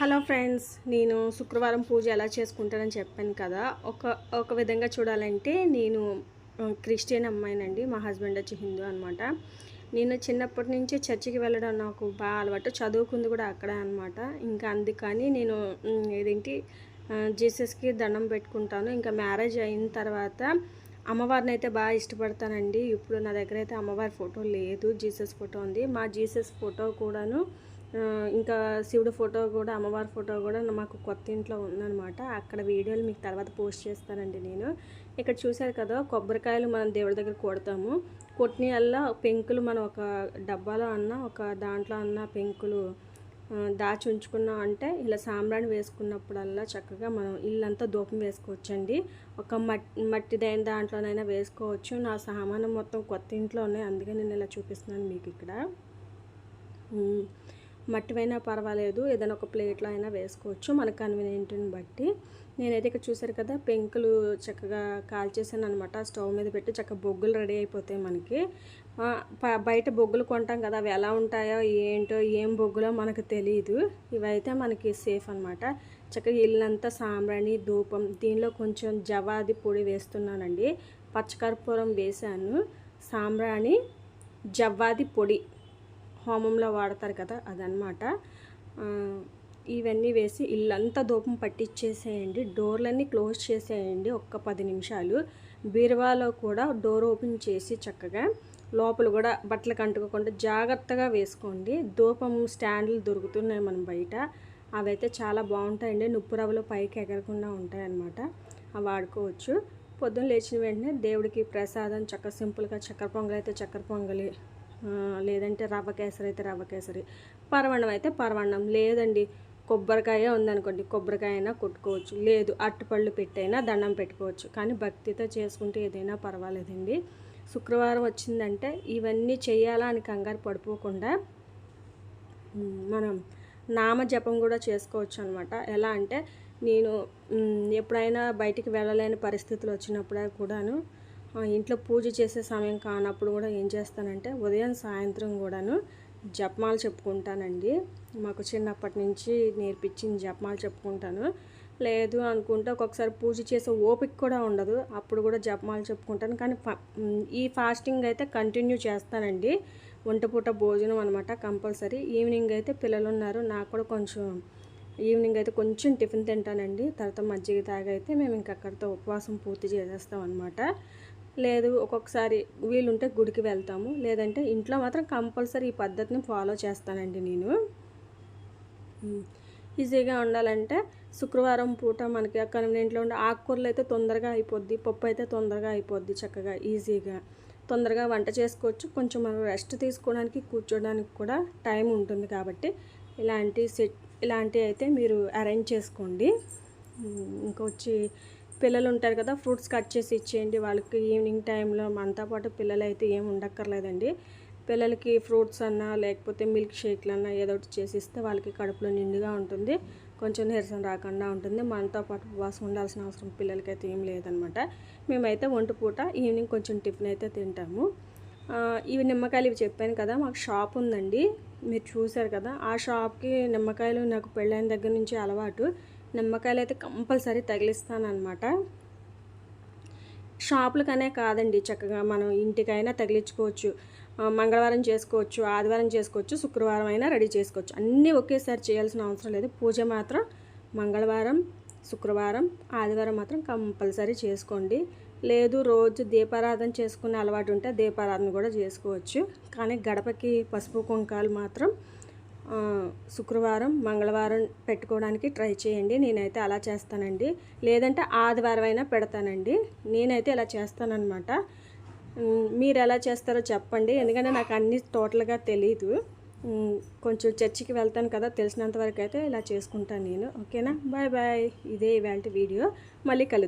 Hello friends నేను శుక్రవారం పూజ ఎలా చేసుకుంటానని చెప్పాను కదా ఒక ఒక విధంగా చూడాలంటే నేను క్రిస్టియన్ అమ్మాయినండి మా హస్బెండ్ వచ్చి హిందూ అనమాట నేను చిన్నప్పటి నుంచి చర్చికి వెళ్ళడం నాకు బాగా అలవాటు చదువుకుంది కూడా అక్కడే అనమాట ఇంకా అందుకని నేను ఏదేంటి జీసస్కి దండం పెట్టుకుంటాను. ఇంకా మ్యారేజ్ అయిన తర్వాత అమ్మవారిని అయితే బాగా ఇష్టపడతానండి. ఇప్పుడు నా దగ్గర అయితే అమ్మవారి ఫోటో లేదు జీసస్ ఫోటో ఉంది. మా జీసస్ ఫోటో కూడాను ఇంకా శివుడు ఫోటో కూడా అమ్మవారి ఫోటో కూడా మాకు కొత్త ఇంట్లో ఉందన్నమాట. అక్కడ వీడియోలు మీకు తర్వాత పోస్ట్ చేస్తానండి నేను. ఇక్కడ చూశారు కదా కొబ్బరికాయలు మనం దేవుడి దగ్గర కొడతాము. కొట్టినల్లా పెంకులు మనం ఒక డబ్బాలో అన్న ఒక దాంట్లో అన్న పెంకులు దాచి ఉంచుకున్నాం అంటే ఇలా సాంబ్రాణి వేసుకున్నప్పుడల్లా చక్కగా మనం ఇల్లంతా దూపం వేసుకోవచ్చండి. ఒక మట్టి మట్టిదైన దాంట్లోనైనా వేసుకోవచ్చు. నా సామానం మొత్తం కొత్త ఇంట్లో ఉన్నాయి అందుకే నేను ఇలా చూపిస్తున్నాను మీకు ఇక్కడ. మట్టివైనా పర్వాలేదు ఏదైనా ఒక ప్లేట్లో అయినా వేసుకోవచ్చు మన కన్వీనియంట్ని బట్టి. నేనైతే ఇక్కడ చూసారు కదా పెంకులు చక్కగా కాల్చేసాను అనమాట స్టవ్ మీద పెట్టి చక్కగా బొగ్గులు రెడీ అయిపోతాయి మనకి. బయట బొగ్గులు కొంటాం కదా అవి ఎలా ఉంటాయో ఏంటో ఏం బొగ్గులో మనకు తెలియదు ఇవైతే మనకి సేఫ్ అనమాట చక్కగా ఇల్లంతా సాంబ్రాణి ధూపం దీనిలో కొంచెం జవాది పొడి వేస్తున్నానండి. పచ్చకర్పూరం వేసాను సాంబ్రాణి జవ్వాది పొడి. హోమంలో వాడతారు కదా అదనమాట ఇవన్నీ వేసి ఇల్లంతా దూపం పట్టించేసేయండి డోర్లన్నీ క్లోజ్ చేసేయండి ఒక్క పది నిమిషాలు. బీరువాలో కూడా డోర్ ఓపెన్ చేసి చక్కగా లోపల కూడా బట్టలకు అంటుకోకుండా జాగ్రత్తగా వేసుకోండి. ధూపం స్టాండ్లు దొరుకుతున్నాయి మనం బయట. అవైతే చాలా బాగుంటాయండి. నుప్పురవలు పైకి ఎగరకుండా ఉంటాయన్నమాట. అవి వాడుకోవచ్చు. పొద్దున్న లేచిన వెంటనే దేవుడికి ప్రసాదం చక్క సింపుల్గా చక్కెర పొంగలి అయితే చక్కెర పొంగలి లేదంటే రవ్వ కేసరి అయితే రవ్వ కేసరి. పరవణం అయితే పరవణం లేదండి కొబ్బరికాయ ఉందనుకోండి కొబ్బరికాయ అయినా కొట్టుకోవచ్చు. లేదు అట్టుపళ్ళు పెట్టైనా దండం పెట్టుకోవచ్చు. కానీ భక్తితో చేసుకుంటే ఏదైనా పర్వాలేదండి. శుక్రవారం వచ్చిందంటే ఇవన్నీ చేయాలా అని కంగారు పడిపోకుండా మనం నామ జపం కూడా చేసుకోవచ్చు అనమాట ఎలా అంటే నేను ఎప్పుడైనా బయటికి వెళ్ళలేని పరిస్థితులు వచ్చినప్పుడే కూడాను ఇంట్లో పూజ చేసే సమయం కానప్పుడు కూడా ఏం చేస్తానంటే ఉదయం సాయంత్రం కూడాను జపమాలు చెప్పుకుంటానండి. మాకు చిన్నప్పటి నుంచి నేర్పించిన జపమాలు చెప్పుకుంటాను. లేదు అనుకుంటే ఒక్కొక్కసారి పూజ చేసే ఓపిక కూడా ఉండదు. అప్పుడు కూడా జపమాలు చెప్పుకుంటాను. కానీ ఈ ఫాస్టింగ్ అయితే కంటిన్యూ చేస్తానండి. ఒంటి పూట భోజనం అనమాట కంపల్సరీ. ఈవినింగ్ అయితే పిల్లలు ఉన్నారు. నాకు కూడా కొంచెం ఈవినింగ్ అయితే కొంచెం టిఫిన్ తింటానండి. తర్వాత మజ్జిగ తాగైతే మేము ఇంకక్కడితో ఉపవాసం పూర్తి చేసేస్తాం అనమాట లేదు ఒక్కొక్కసారి వీలుంటే గుడికి వెళ్తాము. లేదంటే ఇంట్లో మాత్రం కంపల్సరీ ఈ పద్ధతిని ఫాలో చేస్తానండి నేను. ఈజీగా ఉండాలంటే శుక్రవారం పూట మనకి కన్వీనియంట్లో ఉండే ఆకుకూరలు అయితే తొందరగా అయిపోద్ది పప్పు అయితే తొందరగా అయిపోద్ది చక్కగా ఈజీగా. తొందరగా వంట చేసుకోవచ్చు. కొంచెం మనం రెస్ట్ తీసుకోవడానికి కూర్చోడానికి కూడా టైం ఉంటుంది కాబట్టి ఇలాంటి సెట్ ఇలాంటివి అయితే మీరు అరేంజ్ చేసుకోండి. ఇంకొచ్చి పిల్లలు ఉంటారు కదా ఫ్రూట్స్ కట్ చేసి ఇచ్చేయండి వాళ్ళకి ఈవినింగ్ టైంలో. మనతో పాటు పిల్లలు అయితే ఏం ఉండక్కర్లేదండి. పిల్లలకి ఫ్రూట్స్ అన్నా లేకపోతే మిల్క్ షేక్లు అన్నా ఏదో ఒకటి చేసి ఇస్తే వాళ్ళకి కడుపులో నిండుగా ఉంటుంది. కొంచెం నీరసం రాకుండా ఉంటుంది. మనతో పాటు ఉపవాసం ఉండాల్సిన అవసరం పిల్లలకైతే ఏం లేదనమాట. మేమైతే ఒంటి పూట ఈవినింగ్ కొంచెం టిఫిన్ అయితే తింటాము. ఇవి నిమ్మకాయలు ఇవి చెప్పాను కదా మాకు షాప్ ఉందండి. మీరు చూశారు కదా ఆ షాప్కి నిమ్మకాయలు నాకు పెళ్ళైన దగ్గర నుంచి అలవాటు. నిమ్మకాయలు అయితే కంపల్సరీ తగిలిస్తానమాట షాపులకనే కాదండి చక్కగా మనం ఇంటికైనా తగిలించుకోవచ్చు. మంగళవారం చేసుకోవచ్చు ఆదివారం చేసుకోవచ్చు శుక్రవారం అయినా రెడీ చేసుకోవచ్చు. అన్నీ ఒకేసారి చేయాల్సిన అవసరం లేదు. పూజ మాత్రం మంగళవారం శుక్రవారం ఆదివారం మాత్రం కంపల్సరీ చేసుకోండి. లేదు రోజు దీపారాధన చేసుకునే అలవాటు ఉంటే దీపారాధన కూడా చేసుకోవచ్చు. కానీ గడపకి పసుపు కుంకాలు మాత్రం శుక్రవారం మంగళవారం పెట్టుకోవడానికి ట్రై చేయండి. నేనైతే అలా చేస్తానండి. లేదంటే ఆదివారం అయినా పెడతానండి. నేనైతే ఇలా చేస్తానన్నమాట. మీరు ఎలా చేస్తారో చెప్పండి. ఎందుకంటే నాకు అన్ని టోటల్గా తెలీదు. కొంచెం చర్చికి వెళ్తాను కదా తెలిసినంత వరకు అయితే ఇలా చేసుకుంటాను నేను. ఓకేనా? Bye bye. ఇదే ఇవాళ వీడియో. మళ్ళీ కలుద్దాం.